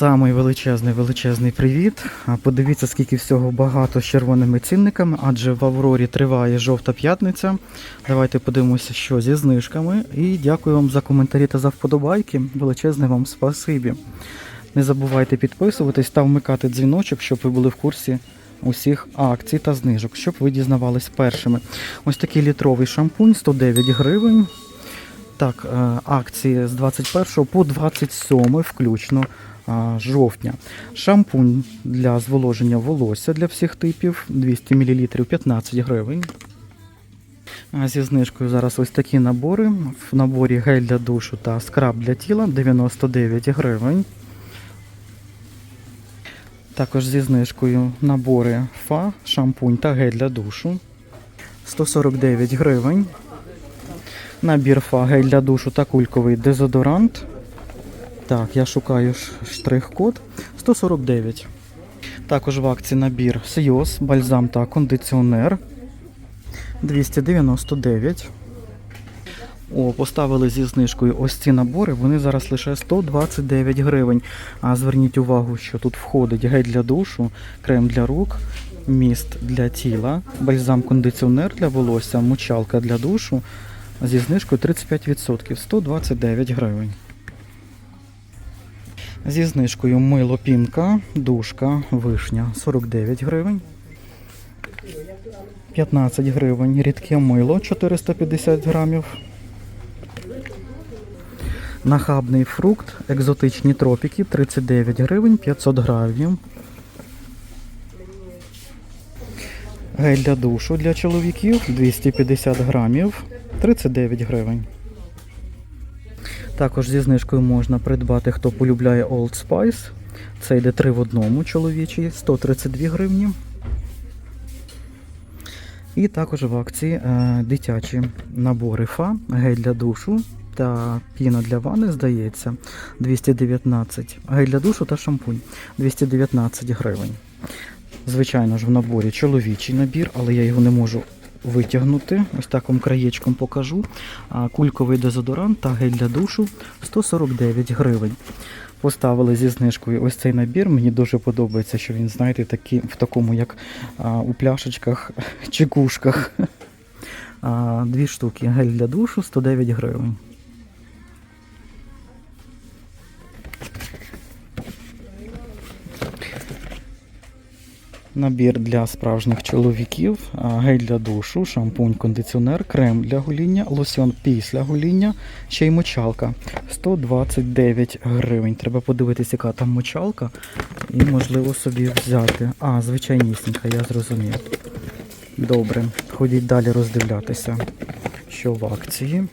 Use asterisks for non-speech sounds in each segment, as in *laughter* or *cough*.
Самий величезний величезний привіт. Подивіться, скільки всього багато з червоними цінниками, адже в Аврорі триває жовта п'ятниця. Давайте подивимося, що зі знижками. І дякую вам за коментарі та за вподобайки. Величезне вам спасибі. Не забувайте підписуватись та вмикати дзвіночок, щоб ви були в курсі усіх акцій та знижок, щоб ви дізнавались першими. Ось такий літровий шампунь 109 гривень. Так, е, акції з 21 по 27 включно жовтня. Шампунь для зволоження волосся для всіх типів 200 мл 15 гривень. Зі знижкою зараз ось такі набори. В наборі гель для душу та скраб для тіла 99 гривень. Також зі знижкою набори фа, шампунь та гель для душу 149 гривень. Набір фа, гель для душу та кульковий дезодорант. Так, я шукаю штрих-код 149. Також в акції набір Сйоз, бальзам та кондиціонер 299. О, поставили зі знижкою ось ці набори. Вони зараз лише 129 гривень. А зверніть увагу, що тут входить гель для душу, крем для рук, міст для тіла, бальзам-кондиціонер для волосся, мочалка для душу зі знижкою 35%, 129 гривень. Зі знижкою мило пінка, душка, вишня 49 гривень. 15 гривень. Рідке мило 450 грамів. Нахабний фрукт, екзотичні тропіки 39 гривень 500 грамів. Гель для душу для чоловіків 250 грамів 39 гривень. Також зі знижкою можна придбати, хто полюбляє Old Spice. Це йде 3 в одному чоловічий, 132 гривні. І також в акції е, дитячі набори фа, гель для душу та піна для ванни, здається, 219. Гель для душу та шампунь 219 гривень. Звичайно ж, в наборі чоловічий набір, але я його не можу витягнути. Ось так вам краєчком покажу. Кульковий дезодорант та гель для душу 149 гривень. Поставили зі знижкою ось цей набір. Мені дуже подобається, що він, знаєте, такі, в такому, як а, у пляшечках, чекушках. *laughs* А, Дві штуки. Гель для душу 109 гривень. Набір для справжніх чоловіків, гель для душу, шампунь, кондиціонер, крем для гоління, лосьон після гоління, ще й мочалка. 129 гривень. Треба подивитися, яка там мочалка, і можливо собі взяти. А, звичайнісінька, я зрозумів. Добре, ходіть далі роздивлятися, що в акції.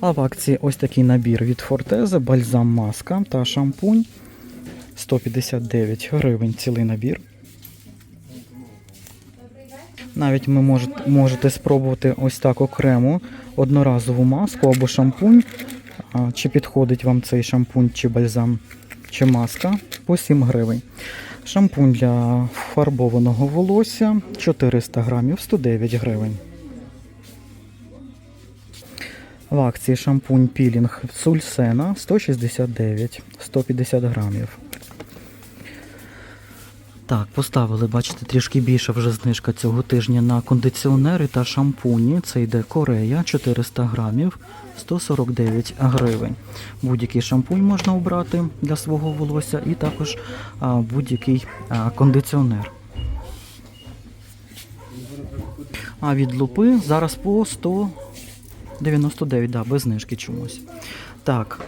А в акції ось такий набір від Фортезе, бальзам маска та шампунь. 159 гривень цілий набір. Навіть ви можете, можете спробувати ось так окремо одноразову маску або шампунь. Чи підходить вам цей шампунь, чи бальзам, чи маска по 7 гривень. Шампунь для фарбованого волосся 400 грамів 109 гривень. В акції шампунь пілінг Сульсена 169 150 грамів. Так, поставили, бачите, трішки більше вже знижка цього тижня на кондиціонери та шампуні. Це йде Корея 400 грамів 149 гривень. Будь-який шампунь можна обрати для свого волосся і також будь-який кондиціонер. А від лупи зараз по 199, да, без знижки чомусь. Так,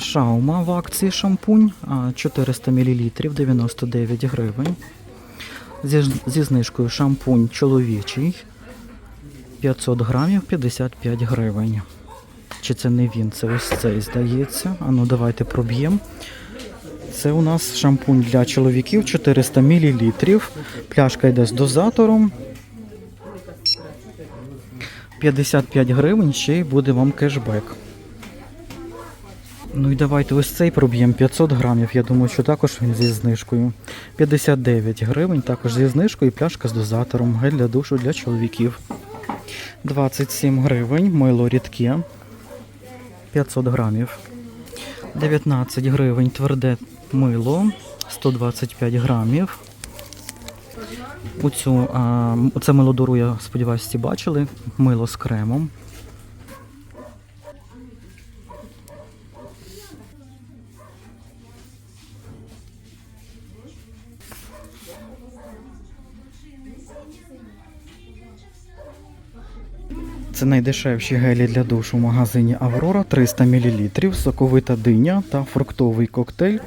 шаума в акції шампунь 400 мл 99 гривень. Зі, зі знижкою шампунь чоловічий 500 грамів 55 гривень. Чи це не він? Це ось цей здається. А ну давайте проб'ємо. Це у нас шампунь для чоловіків 400 мл. Пляшка йде з дозатором. 55 гривень, ще й буде вам кешбек. Ну і давайте ось цей проб'ємо 500 грамів. Я думаю, що також він зі знижкою. 59 гривень, також зі знижкою, і пляшка з дозатором. Гель для душу для чоловіків. 27 гривень, мило рідке. 500 грамів. 19 гривень тверде мило, 125 грамів. У цю, а, це милодору, я сподіваюся, бачили. Мило з кремом. Це найдешевші гелі для душу в магазині Аврора 300 мл, соковита диня та фруктовий коктейль.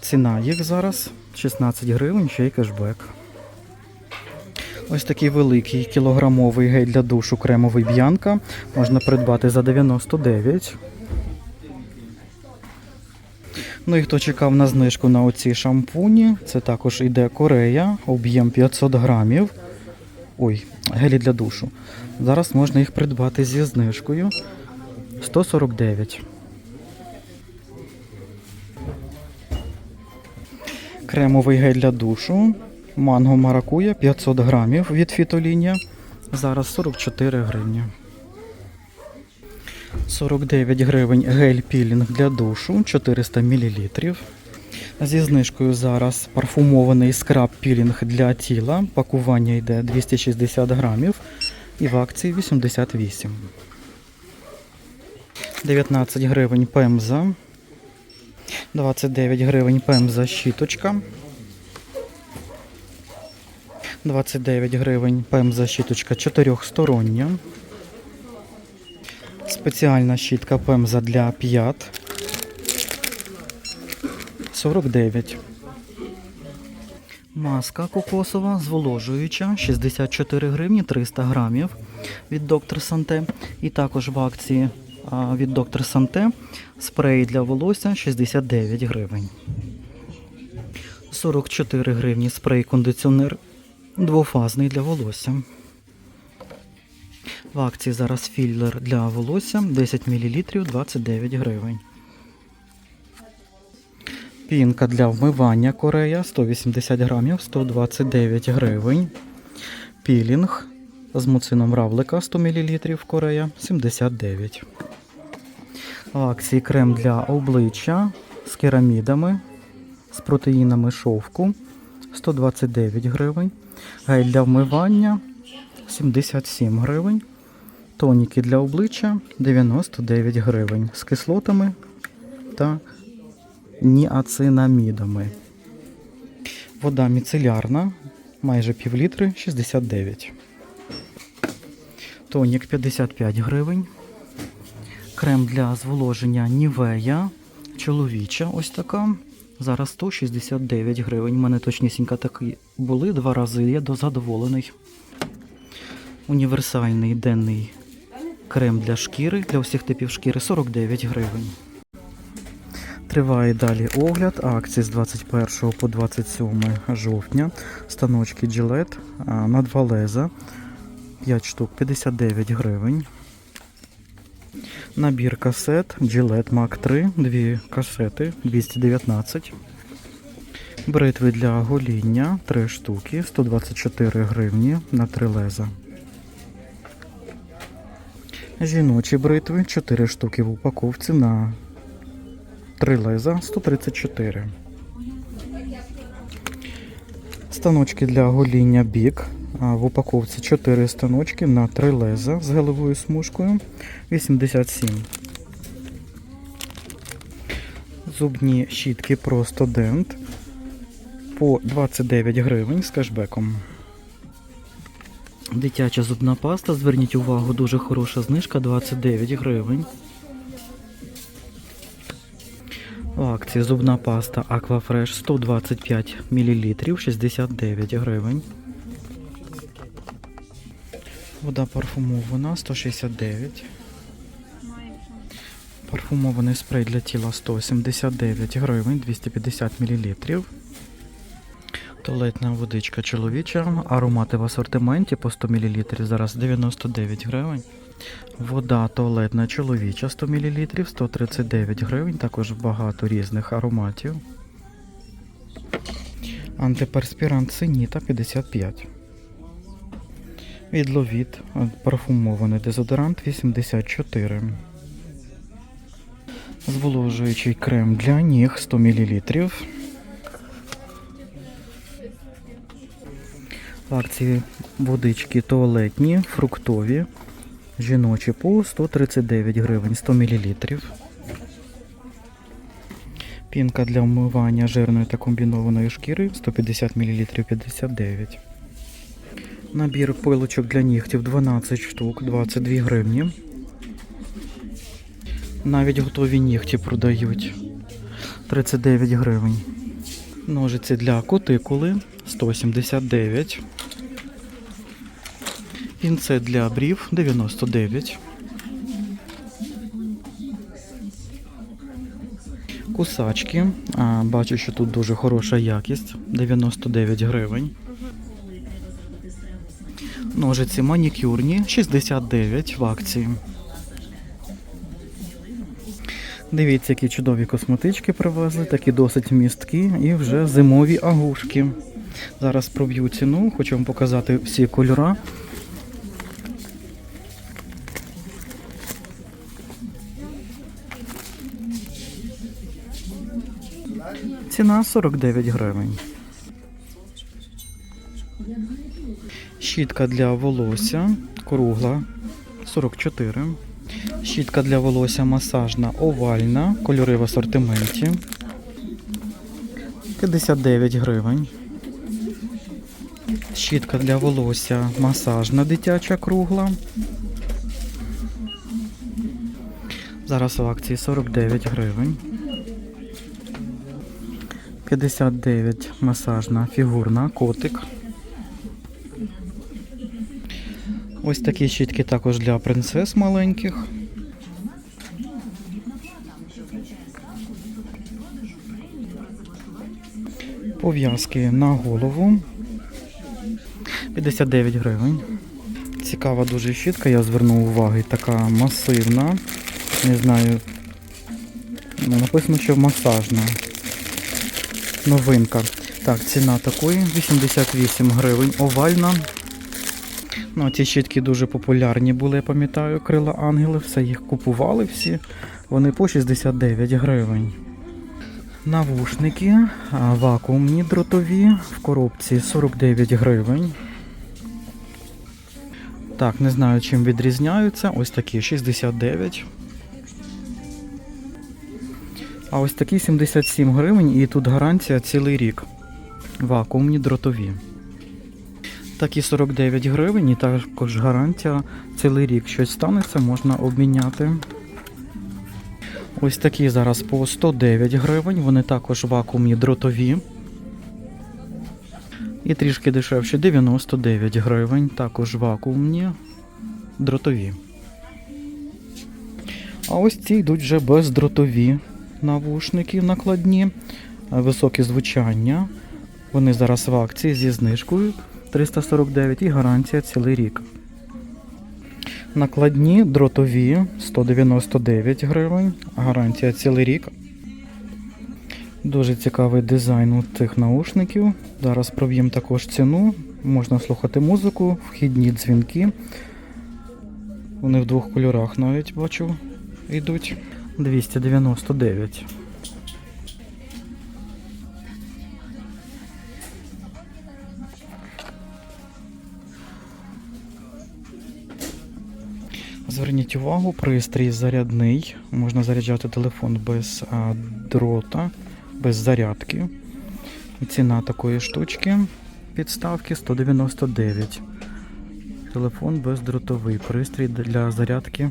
Ціна їх зараз 16 гривень, ще й кешбек. Ось такий великий кілограмовий гель для душу кремовий б'янка можна придбати за 99. Ну і хто чекав на знижку на оці шампуні, це також іде Корея, об'єм 500 грамів. Ой, гелі для душу. Зараз можна їх придбати зі знижкою 149. Кремовий гель для душу. Манго маракуя 500 грамів від фітолінія. Зараз 44 гривні. 49 гривень гель пілінг для душу 400 мл. Зі знижкою зараз парфумований скраб пілінг для тіла. Пакування йде 260 грамів і в акції 88. 19 гривень пемза. 29 гривень пемза щіточка. 29 гривень пемза щіточка чотирьохстороння. Спеціальна щітка пемза для п'ят. 49. Маска кокосова зволожуюча 64 гривні 300 грамів від доктор Санте. І також в акції від доктор Санте спрей для волосся 69 гривень. 44 гривні спрей-кондиціонер двофазний для волосся. В акції зараз філлер для волосся 10 мл 29 гривень. Пінка для вмивання Корея 180 грамів 129 гривень. Пілінг з муцином равлика 100 мл Корея 79. В акції крем для обличчя з керамідами, з протеїнами шовку 129 гривень. Гель для вмивання 77 гривень. Тоніки для обличчя 99 гривень з кислотами та ніацинамідами. Вода міцелярна, майже пів літри 69. Тонік 55 гривень. Крем для зволоження Нівея. Чоловіча ось така. Зараз 169 гривень. У мене точнісінько такі були два рази. Я до задоволений. Універсальний денний крем для шкіри, для усіх типів шкіри 49 гривень. Триває далі огляд акції з 21 по 27 жовтня. Станочки Gillette на два леза 5 штук 59 гривень. Набір касет Gillette Mac 3, дві касети 219. Бритви для гоління 3 штуки 124 гривні на 3 леза. Жіночі бритви 4 штуки в упаковці на 3 леза 134. Станочки для гоління бік. В упаковці 4 станочки на 3 леза з гелевою смужкою 87. Зубні щітки просто дент по 29 гривень з кешбеком. Дитяча зубна паста. Зверніть увагу, дуже хороша знижка 29 гривень. Акції зубна паста Aquafresh 125 мл 69 гривень. Вода парфумована 169. Парфумований спрей для тіла 179 гривень 250 мл. Туалетна водичка чоловіча. Аромати в асортименті по 100 мл зараз 99 гривень. Вода туалетна чоловіча 100 мл 139 гривень. Також багато різних ароматів. Антиперспірант Синіта 55. Відловіт парфумований дезодорант 84. Зволожуючий крем для ніг 100 мл. В акції водички туалетні, фруктові, жіночі по 139 гривень 100 мл. Пінка для вмивання жирної та комбінованої шкіри 150 мл 59. Набір пилочок для нігтів 12 штук, 22 гривні. Навіть готові нігті продають 39 гривень. Ножиці для кутикули 179. Пінцет для брів 99. Кусачки. А, бачу, що тут дуже хороша якість. 99 гривень. Ножиці манікюрні 69 в акції. Дивіться, які чудові косметички привезли, такі досить місткі і вже зимові агушки. Зараз проб'ю ціну, хочу вам показати всі кольори. Ціна 49 гривень. Щітка для волосся кругла 44. Щітка для волосся масажна овальна, кольори в асортименті 59 гривень. Щітка для волосся масажна дитяча кругла. Зараз в акції 49 гривень. 59 масажна фігурна котик. Ось такі щітки також для принцес маленьких. Пов'язки на голову. 59 гривень. Цікава дуже щітка, я звернув увагу, така масивна. Не знаю. Написано, що масажна. Новинка. Так, ціна такої 88 гривень. Овальна. Ну, ці щітки дуже популярні були, я пам'ятаю, крила ангели, все їх купували всі. Вони по 69 гривень. Навушники вакуумні дротові в коробці 49 гривень. Так, не знаю, чим відрізняються. Ось такі 69. А ось такі 77 гривень і тут гарантія цілий рік. Вакуумні дротові. Такі 49 гривень і також гарантія цілий рік. Щось станеться, можна обміняти. Ось такі зараз по 109 гривень. Вони також вакуумні дротові. І трішки дешевше 99 гривень. Також вакуумні дротові. А ось ці йдуть вже бездротові навушники накладні, високі звучання. Вони зараз в акції зі знижкою 349 і гарантія цілий рік. Накладні дротові 199 гривень, гарантія цілий рік. Дуже цікавий дизайн у цих наушників. Зараз проб'ємо також ціну. Можна слухати музику, вхідні дзвінки. Вони в двох кольорах навіть бачу йдуть. 299. Зверніть увагу, пристрій зарядний. Можна заряджати телефон без а, дрота, без зарядки. І ціна такої штучки підставки 199. Телефон бездротовий. Пристрій для зарядки.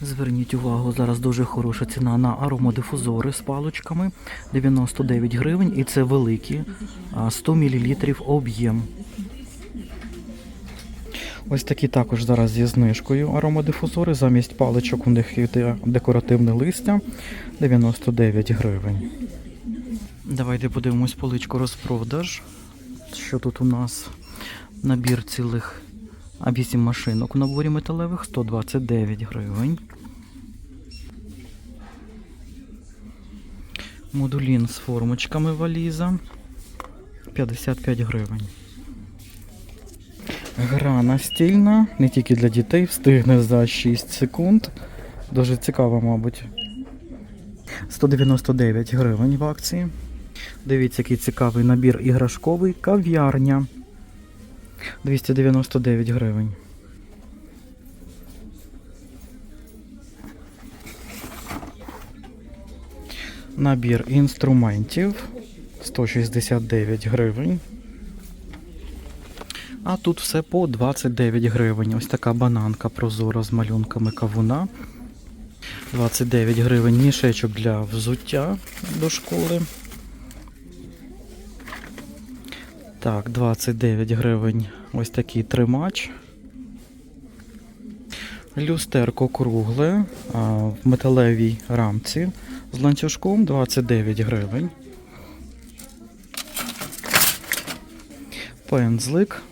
Зверніть увагу, зараз дуже хороша ціна на аромадифузори з паличками 99 гривень і це великі 100 мл об'єм. Ось такі також зараз зі знижкою аромадифузори. Замість паличок у них йде декоративне листя 99 гривень. Давайте подивимось поличку розпродаж. Що тут у нас? Набір цілих а 8 машинок у наборі металевих 129 гривень. Модулін з формочками валіза 55 гривень. Гра настільна, не тільки для дітей, встигне за 6 секунд. Дуже цікава, мабуть. 199 гривень в акції. Дивіться, який цікавий набір іграшковий кав'ярня. 299 гривень. Набір інструментів 169 гривень. А тут все по 29 гривень. Ось така бананка прозора з малюнками кавуна. 29 гривень мішечок для взуття до школи. Так, 29 гривень ось такий тримач. Люстерко кругле в металевій рамці з ланцюжком 29 гривень. Пензлик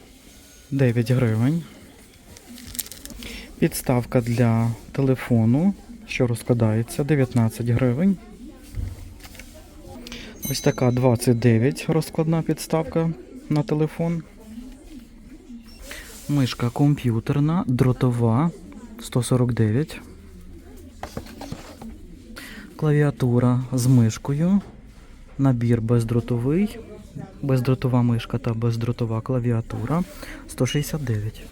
9 гривень. Підставка для телефону, що розкладається 19 гривень. Ось така 29 розкладна підставка на телефон. Мишка комп'ютерна, дротова 149. Клавіатура з мишкою. Набір бездротовий. Бездротова мишка та бездротова клавіатура 169.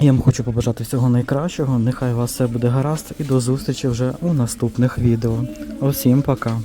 Я вам хочу побажати всього найкращого. Нехай у вас все буде гаразд і до зустрічі вже у наступних відео. Усім пока!